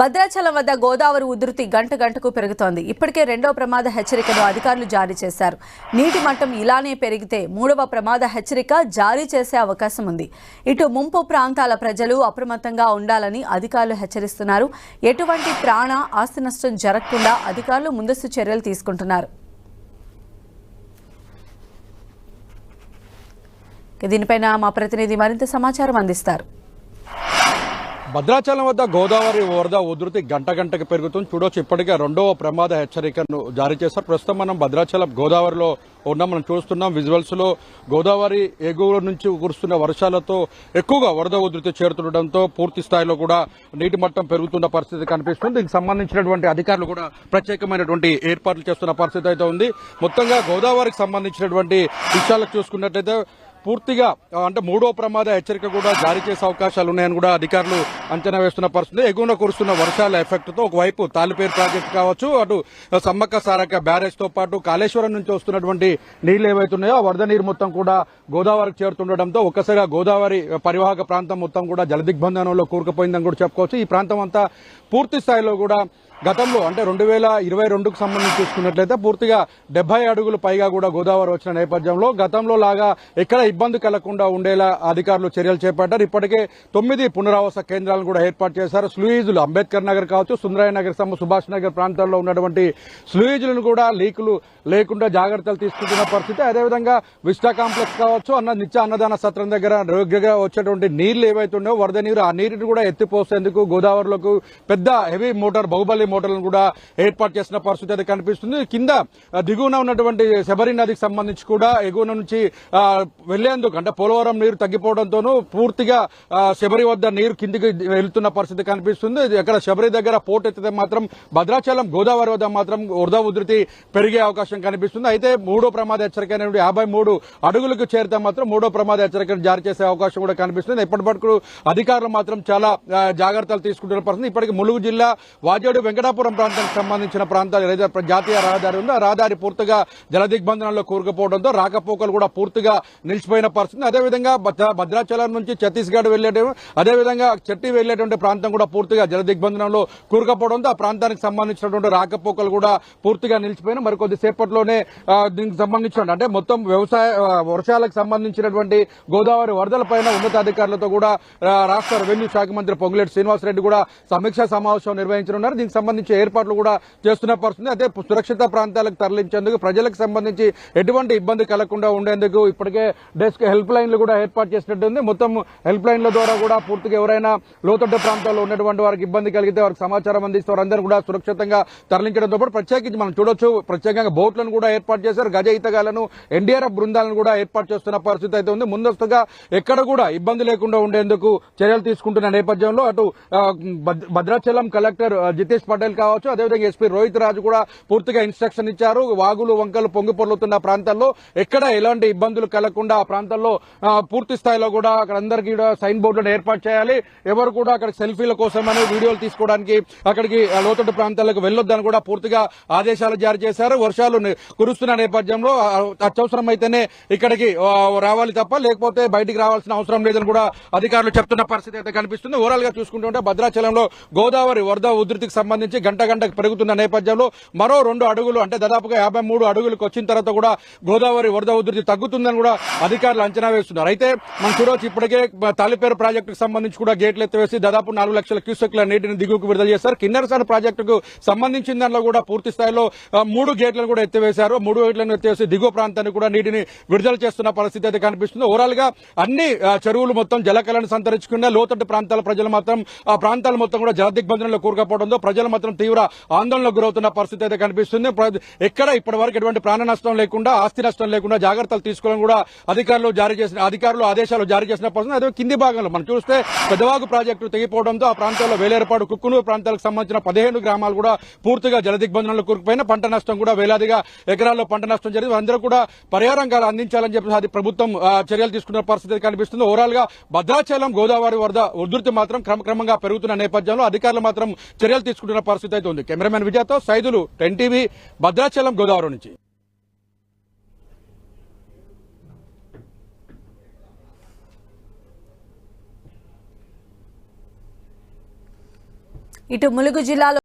భద్రాచలం వద్ద గోదావరి ఉధృతి గంట గంటకు పెరుగుతోంది. ఇప్పటికే రెండో ప్రమాద హెచ్చరికను అధికారులు జారీ చేశారు. నీటి మట్టం ఇలానే పెరిగితే మూడవ ప్రమాద హెచ్చరిక జారీ చేసే అవకాశం ఉంది. ఇటు ముంపు ప్రాంతాల ప్రజలు అప్రమత్తంగా ఉండాలని అధికారులు హెచ్చరిస్తున్నారు. ఎటువంటి ప్రాణ ఆస్తి నష్టం జరగకుండా అధికారులు ముందస్తు చర్యలు తీసుకుంటున్నారు. దీనిపైన మా ప్రతినిధి మరింత సమాచారం అందిస్తారు. భద్రాచలం వద్ద గోదావరి వరద ఉధృతి గంట గంటకు పెరుగుతుంది. చూడొచ్చు ఇప్పటికే రెండవ ప్రమాద హెచ్చరికను జారీ చేశారు. ప్రస్తుతం మనం భద్రాచలం గోదావరిలో ఉన్నాం మనం చూస్తున్నాం విజువల్స్లో. గోదావరి ఎగువ నుంచి కురుస్తున్న వర్షాలతో ఎక్కువగా వరద ఉధృతి చేరుతుండటంతో పూర్తి స్థాయిలో కూడా నీటి మట్టం పెరుగుతున్న పరిస్థితి కనిపిస్తుంది. దీనికి సంబంధించినటువంటి అధికారులు కూడా ప్రత్యేకమైనటువంటి ఏర్పాట్లు చేస్తున్న పరిస్థితి అయితే ఉంది. మొత్తంగా గోదావరికి సంబంధించినటువంటి విషయాలకు చూసుకున్నట్లయితే పూర్తిగా అంటే మూడో ప్రమాద హెచ్చరిక కూడా జారీ చేసే అవకాశాలు ఉన్నాయని కూడా అధికారులు అంచనా వేస్తున్న పరిస్థితి. ఎగువన కురుస్తున్న వర్షాల ఎఫెక్ట్తో ఒకవైపు తాలిపేరు ప్రాజెక్టు కావచ్చు అటు సమ్మక్క సారక బ్యారేజ్తో పాటు కాళేశ్వరం నుంచి వస్తున్నటువంటి నీళ్ళు ఏవైతున్నాయో ఆ వరద నీరు మొత్తం కూడా గోదావరికి చేరుతుండటంతో ఒక్కసారిగా గోదావరి పరివాహక ప్రాంతం మొత్తం కూడా జలదిగ్బంధనంలో కూరుకుపోయిందని కూడా చెప్పుకోవచ్చు. ఈ ప్రాంతం అంతా పూర్తి స్థాయిలో కూడా గతంలో అంటే రెండు వేల ఇరవై రెండుకు సంబంధించి చూసుకున్నట్లయితే పూర్తిగా డెబ్బై అడుగులు పైగా కూడా గోదావరి వచ్చిన నేపథ్యంలో గతంలో లాగా ఎక్కడ ఇబ్బంది కలగకుండా ఉండేలా అధికారులు చర్యలు చేపట్టారు. ఇప్పటికే తొమ్మిది పునరావాస కేంద్రాలను కూడా ఏర్పాటు చేశారు. స్లూయిజులు అంబేద్కర్ నగర్ కావచ్చు సుందరయ్య నగర్ సమ సుభాష్ నగర్ ప్రాంతాల్లో ఉన్నటువంటి స్లూయిజులను కూడా లీకులు లేకుండా జాగ్రత్తలు తీసుకుంటున్న పరిస్థితి. అదేవిధంగా విస్టా కాంప్లెక్స్ కావచ్చు అన్న నిత్య అన్నదాన సత్రం దగ్గర రోగ్యగా వచ్చేటువంటి నీళ్ళు ఏవైతే ఉన్నాయో వరద నీరు ఆ నీటిని కూడా ఎత్తిపోసేందుకు గోదావరిలోకి పెద్ద హెవీ మోటార్ బాహుబలి మోటార్లను కూడా ఏర్పాటు చేసిన పరిస్థితి అయితే కనిపిస్తుంది. కింద దిగువన ఉన్నటువంటి శబరి నదికి సంబంధించి కూడా ఎగువన నుంచి వెళ్ళేందుకు అంటే పోలవరం నీరు తగ్గిపోవడంతోనూ పూర్తిగా శబరి వద్ద నీరు కిందికి వెళ్తున్న పరిస్థితి కనిపిస్తుంది. అక్కడ ఎక్కడ శబరి దగ్గర పోటు ఎత్తితే మాత్రం భద్రాచలం గోదావరి వద్ద మాత్రం వరద ఉధృతి పెరిగే అవకాశం కనిపిస్తుంది. అయితే మూడో ప్రమాద హెచ్చరిక అనేటువంటి యాభై మూడు అడుగులకు చేరితే మాత్రం మూడో ప్రమాద హెచ్చరికను జారీ చేసే అవకాశం కూడా కనిపిస్తుంది. ఇప్పటి వరకు అధికారులు మాత్రం చాలా జాగ్రత్తలు తీసుకుంటున్న పరిస్థితి. ఇప్పటికి ములుగు జిల్లా వాజేడు వెంకటాపురం ప్రాంతానికి సంబంధించిన ప్రాంతాలు ఏదైతే జాతీయ రహదారి ఉందో ఆ రహదారి పూర్తిగా జలదిగ్బంధనంలో కూరుకుపోవడంతో రాకపోకలు కూడా పూర్తిగా నిలిచిపోయిన పరిస్థితి. అదేవిధంగా భద్ర- భద్రాచలం నుంచి ఛత్తీస్గఢ్ వెళ్ళే అదేవిధంగా చెట్టి వెళ్ళేటువంటి ప్రాంతం కూడా పూర్తిగా జలదిగ్బంధనంలో కూరుకుపోవడంతో ఆ ప్రాంతానికి సంబంధించినటువంటి రాకపోకలు కూడా పూర్తిగా నిలిచిపోయిన మరి కొద్దిసేపట్లోనే దీనికి సంబంధించిన అంటే మొత్తం వ్యవసాయ వర్షాలకు సంబంధించినటువంటి గోదావరి వరదల పైన ఉన్నతాధికారులతో కూడా రాష్ట్ర రెవెన్యూ శాఖ మంత్రి పొంగులేటి శ్రీనివాసరెడ్డి కూడా సమీక్షా సమావేశం నిర్వహించనున్నారు. దీనికి సంబంధించి ఏర్పాట్లు కూడా చేస్తున్న పరిస్థితి. అదే సురక్షిత ప్రాంతాలకు తరలించేందుకు ప్రజలకు సంబంధించి ఎటువంటి ఇబ్బంది కలగకుండా ఉండేందుకు ఇప్పటికే డెస్క్ హెల్ప్ లైన్లు కూడా ఏర్పాటు చేసినట్టుంది. మొత్తం హెల్ప్ లైన్ల ద్వారా కూడా పూర్తిగా ఎవరైనా లోతట్టు ప్రాంతాల్లో ఉన్నటువంటి వారికి ఇబ్బంది కలిగితే వారికి సమాచారం అందిస్తే వారందరూ కూడా సురక్షితంగా తరలించడంతో పాటు ప్రత్యేకించి మనం చూడొచ్చు ప్రత్యేకంగా బోట్లను కూడా ఏర్పాటు చేశారు. గజ ఈతగాలను ఎన్డీఆర్ఎఫ్ బృందాలను కూడా ఏర్పాటు చేస్తున్న పరిస్థితి అయితే ఉంది. ముందస్తుగా ఎక్కడ కూడా ఇబ్బంది లేకుండా ఉండేందుకు చర్యలు తీసుకుంటున్న నేపథ్యంలో అటు భద్రాచలం కలెక్టర్ జితేష్ పటేల్ కావచ్చు అదేవిధంగా ఎస్పీ రోహిత్ రాజు కూడా పూర్తిగా ఇన్స్ట్రక్షన్ ఇచ్చారు. వాగులు వంకలు పొంగి పొర్లుతున్న ప్రాంతాల్లో ఎక్కడ ఎలాంటి ఇబ్బందులు కలగకుండా ఆ ప్రాంతాల్లో పూర్తి స్థాయిలో కూడా అక్కడ అందరికీ కూడా సైన్ బోర్డులను ఏర్పాటు చేయాలి. ఎవరు కూడా అక్కడ సెల్ఫీల కోసమని వీడియోలు తీసుకోవడానికి అక్కడికి లోతట్టు ప్రాంతాలకు వెళ్ళొద్దని కూడా పూర్తిగా ఆదేశాలు జారీ చేశారు. వర్షాలు కురుస్తున్న నేపథ్యంలో అత్యవసరమైతేనే ఇక్కడికి రావాలి తప్ప లేకపోతే బయటికి రావాల్సిన అవసరం లేదని కూడా అధికారులు చెప్తున్న పరిస్థితి అయితే కనిపిస్తుంది. ఓవరాల్గా చూసుకుంటుంటే భద్రాచలంలో గోదావరి వరద ఉధృతికి సంబంధించి గంట గంటకు పెరుగుతున్న నేపథ్యంలో మరో రెండు అడుగులు అంటే దాదాపుగా యాభై మూడు అడుగులకు వచ్చిన తర్వాత కూడా గోదావరి వరద ఉధృతి తగ్గుతుందని కూడా అధికారులు అంచనా వేస్తున్నారు. అయితే మనం చూడవచ్చు ఇప్పటికే తాలిపేరు ప్రాజెక్టుకు సంబంధించి కూడా గేట్లు ఎత్తివేసి దాదాపు నాలుగు లక్షల క్యూసెక్ల నీటిని దిగువకు విడుదల చేశారు. కిన్నెరసాన ప్రాజెక్టుకు సంబంధించిన దానిలో కూడా పూర్తి స్థాయిలో మూడు గేట్లను కూడా ఎత్తివేశారు. మూడు గేట్లను ఎత్తివేసి దిగువ ప్రాంతాన్ని కూడా నీటిని విడుదల చేస్తున్న పరిస్థితి అయితే కనిపిస్తుంది. ఓవరాల్గా అన్ని చెరువులు మొత్తం జలకళను సంతరించుకున్న లోతట్టు ప్రాంతాల ప్రజలు మాత్రం ఆ ప్రాంతాలు మొత్తం కూడా జల దిగ్బంధనంలో కూరుకపోవడంతో ప్రజలు మాత్రం తీవ్ర ఆందోళనకు గురవుతున్న పరిస్థితి అయితే కనిపిస్తుంది. ప్ర- ఎక్కడ ఇప్పటి వరకు ఎటువంటి ప్రాణ నష్టం లేకుండా ఆస్తి నష్టం లేకుండా జాగ్రత్తలు తీసుకోవడం కూడా అధికారులు జారీ చేసిన అధికారులు ఆదేశాలు జారీ చేసిన పరిస్థితి అదే కింది భాగంలో. మనం చూస్తే పెద్దవాగు ప్రాజెక్టు తెగిపోవడంతో ఆ ప్రాంతాల్లో వేలేరపాడు కుక్కునూరు ప్రాంతాలకు సంబంధించిన పదిహేను గ్రామాలు కూడా పూర్తిగా జలదిగ్బంధనంలో కూరుకుపోయిన. పంట నష్టం కూడా వేలాదిగా ఎకరాల్లో పంట నష్టం జరిగింది. అందరూ కూడా పరిహారం అందించాలని చెప్పేసి అది ప్రభుత్వం చర్యలు తీసుకున్న పరిస్థితి కనిపిస్తుంది. ఓవరాల్గా భద్రాచలం గోదావరి వరద ఉధృతి మాత్రం క్రమక్రమంగా పెరుగుతున్న నేపథ్యంలో అధికారులు మాత్రం చర్యలు తీసుకుంటున్న పరిస్థితి అయితే ఉంది. కెమెరామెన్ విజయతో సైదులు టెన్ టీవీ భద్రాచలం గోదావరి నుంచి. ఇటు ములుగు జిల్లాలో